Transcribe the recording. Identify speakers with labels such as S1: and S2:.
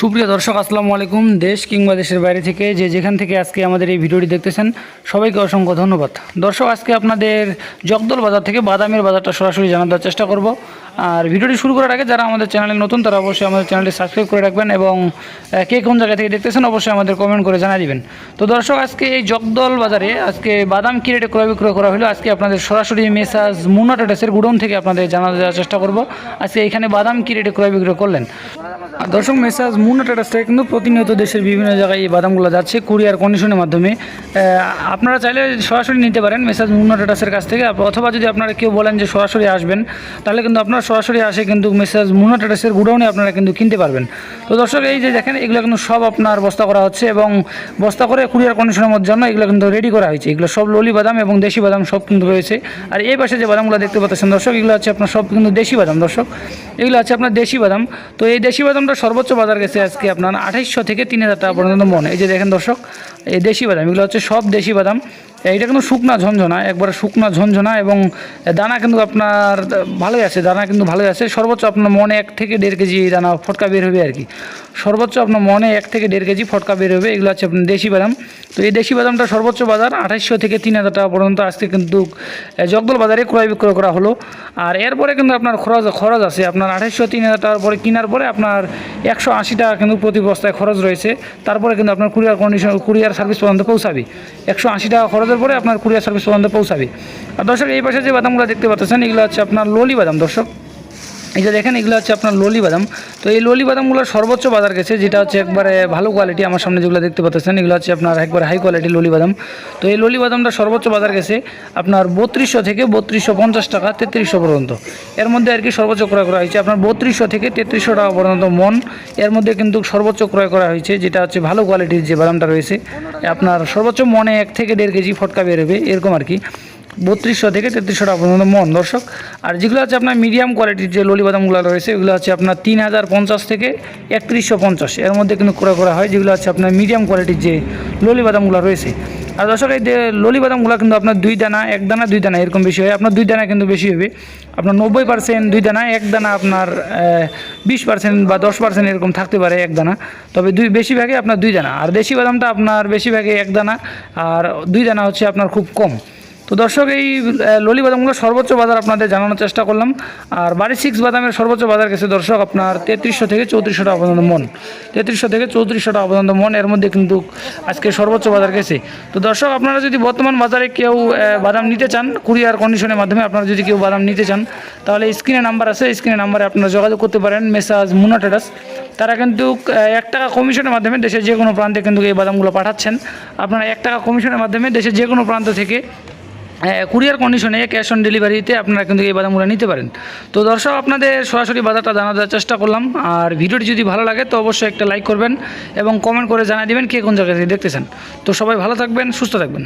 S1: সুপ্রিয় দর্শক, আসসালামু আলাইকুম। দেশ কিংবা দেশের বাইরে থেকে যে যেখান থেকে আজকে আমাদের এই ভিডিওটি দেখতেছেন, সবাইকে অসংখ্য ধন্যবাদ। দর্শক, আজকে আপনাদের জগদল বাজার থেকে বাদামের বাজারটা সরাসরি জানার চেষ্টা করব। আর ভিডিওটি শুরু করার আগে যারা আমাদের চ্যানেলে নতুন, তারা অবশ্যই আমাদের চ্যানেলটি সাবস্ক্রাইব করে রাখবেন এবং কে কোন জায়গা থেকে দেখতেছেন অবশ্যই আমাদের কমেন্ট করে জানিয়ে দিবেন। তো দর্শক, আজকে এই জগদল বাজারে, আজকে বাদাম কি রেটে ক্রয় বিক্রয় করা হলো। আজকে আপনাদের সরাসরি মেসাজ মুনা টাটাসের গুডন থেকে আপনাদের জানা দেওয়ার চেষ্টা করব। আজকে এখানে বাদাম কি রেটে ক্রয় বিক্রয় করলেন। আর দর্শক, মেসাজ মুনা টাটাস থেকে কিন্তু প্রতিনিয়ত দেশের বিভিন্ন জায়গায় এই বাদামগুলো যাচ্ছে কুরিয়ার কন্ডিশনের মাধ্যমে। আপনারা চাইলে সরাসরি নিতে পারেন মেসাজ মুনা টাটাসের কাছ থেকে। অথবা যদি আপনারা কেউ বলেন যে সরাসরি আসবেন, তাহলে কিন্তু আপনারা সরাসরি আসে কিন্তু মেসাজ মুন্না টাটাসের গুডাউনে আপনারা কিন্তু কিনতে পারবেন। তো দর্শক, এই যে দেখেন, এগুলো কিন্তু সব আপনার বস্তা করা হচ্ছে এবং বস্তা করে কুরিয়ার কন্ডিশনের মধ্যে জন্য এগুলো কিন্তু রেডি করা হয়েছে। এগুলো সব ললি বাদাম এবং দেশি বাদাম সব কিন্তু রয়েছে। আর এই পাশে যে বাদামগুলো দেখতে পাচ্ছেন দর্শক, এগুলো হচ্ছে আপনার সব কিন্তু দেশি বাদাম দর্শক। এগুলো হচ্ছে আপনার দেশি বাদাম। তো এই দেশি বাদামটা সর্বোচ্চ বাজার গেছে আজকে আপনার আঠাইশশো থেকে তিন হাজার টাকা পর্যন্ত মন। এই যে দেখেন দর্শক, এই দেশি বাদাম, এগুলো হচ্ছে সব দেশি বাদাম। এইটা কিন্তু শুকনা ঝনঝনা, একবারে শুকনা ঝনঝনা এবং দানা কিন্তু আপনার ভালোই আছে, দানা কিন্তু ভালোই আছে। সর্বোচ্চ আপনার মনে এক থেকে দেড় কেজি দানা ফটকা বের হবে আর কি। সর্বোচ্চ আপনার মনে এক থেকে দেড় কেজি ফটকা বের হবে, এগুলো হচ্ছে আপনার দেশি বাদাম। তো এই দেশি বাদামটা সর্বোচ্চ বাজার আঠাইশশো থেকে তিন হাজার টাকা পর্যন্ত আজকে কিন্তু জগদল বাজারে ক্রয় বিক্রয় করা হলো। আর এরপরে কিন্তু আপনার খরচ খরচ আছে, আপনার আঠাইশশো তিন হাজার টাকার পরে কেনার পরে আপনার একশো আশি টাকা কিন্তু প্রতি বস্তায় খরচ রয়েছে। তারপরে কিন্তু আপনার কুরিয়ার কন্ডিশন কুরিয়ার সার্ভিস পর্যন্ত পৌঁছাবে। একশো আশি টাকা খরচের পরে আপনার কুরিয়ার সার্ভিস পর্যন্ত পৌঁছাবে। আর দর্শক, এই পাশে যে বাদামগুলো দেখতে পাচ্ছেন, এগুলো হচ্ছে আপনার ললি বাদাম। দর্শক এই যে দেখেন, এগুলো হচ্ছে আপনার ললি বাদাম। তো এই ললি বাদামগুলো সর্বোচ্চ বাজার গেছে, যেটা হচ্ছে একবারে ভালো কোয়ালিটি আমার সামনে যেগুলো দেখতে পাচ্ছেন, এগুলো হচ্ছে আপনার একবারে হাই কোয়ালিটি ললি বাদাম। তো এই ললি বাদামটা সর্বোচ্চ বাজার গেছে আপনার বত্রিশশো থেকে বত্রিশশো পঞ্চাশ টাকা, তেত্রিশশো পর্যন্ত। এর মধ্যে আর কি সর্বোচ্চ ক্রয় করা হয়েছে আপনার বত্রিশশো থেকে তেত্রিশশো টাকা পর্যন্ত মন। এর মধ্যে কিন্তু সর্বোচ্চ ক্রয় করা হয়েছে, যেটা হচ্ছে ভালো কোয়ালিটির যে বাদামটা রয়েছে। আপনার সর্বোচ্চ মনে এক থেকে দেড় কেজি ফটকা বেরোবে, এরকম আর কি। বত্রিশশো থেকে তেত্রিশশো টাকা পর্যন্ত মন, দর্শক। আর যেগুলো হচ্ছে আপনার মিডিয়াম কোয়ালিটির যে ললি বাদামগুলো রয়েছে, এগুলো হচ্ছে আপনার তিন হাজার পঞ্চাশ থেকে একত্রিশশো পঞ্চাশ। এর মধ্যে কিন্তু ক্রয় করা হয় যেগুলো হচ্ছে আপনার মিডিয়াম কোয়ালিটির যে ললি বাদামগুলো রয়েছে। আর দর্শক, এই যে ললি বাদামগুলো কিন্তু আপনার দুই দানা, এক দানা, দুই দানা এরকম বেশি হয়। আপনার দুই দানা কিন্তু বেশি হবে। আপনার নব্বই পার্সেন্ট দুই দানা, এক দানা আপনার বিশ পার্সেন্ট বা দশ পার্সেন্ট এরকম থাকতে পারে এক দানা। তবে দুই বেশিরভাগে আপনার দুই দানা। আর দেশি বাদামটা আপনার বেশিরভাগে এক দানা। আর দুই দানা হচ্ছে আপনার খুব কম। তো দর্শক, এই ললি বাদামগুলো সর্বোচ্চ বাজার আপনাদের জানানোর চেষ্টা করলাম। আর বাড়ি সিক্স বাদামের সর্বোচ্চ বাজার গেছে দর্শক আপনার তেত্রিশশো থেকে চৌত্রিশশো টাকা পর্যন্ত মন। তেত্রিশশো থেকে চৌত্রিশশো টাকা পর্যন্ত মন, এর মধ্যে কিন্তু আজকে সর্বোচ্চ বাজার গেছে। তো দর্শক, আপনারা যদি বর্তমান বাজারে কেউ বাদাম নিতে চান, কুরিয়ার কন্ডিশনের মাধ্যমে আপনারা যদি কেউ বাদাম নিতে চান, তাহলে স্ক্রিনে নাম্বার আছে স্ক্রিনে নাম্বারে আপনারা যোগাযোগ করতে পারেন, মেসাজ মুনা ট্রেডার্স। তারা কিন্তু এক টাকা কমিশনের মাধ্যমে দেশের যে কোনো প্রান্তে কিন্তু এই বাদামগুলো পাঠাচ্ছেন। আপনারা এক টাকা কমিশনের মাধ্যমে দেশের যে কোনো প্রান্ত থেকে কুরিয়ার কন্ডিশনে ক্যাশ অন ডেলিভারিতে আপনারা কিন্তু এই বাদামগুলো নিতে পারেন। তো দর্শক, আপনাদের সরাসরি বাজারটা জানা দেওয়ার চেষ্টা করলাম। আর ভিডিওটি যদি ভালো লাগে, তো অবশ্যই একটা লাইক করবেন এবং কমেন্ট করে জানিয়ে দেবেন কে কোন জায়গা থেকে দেখতেছেন। তো সবাই ভালো থাকবেন, সুস্থ থাকবেন।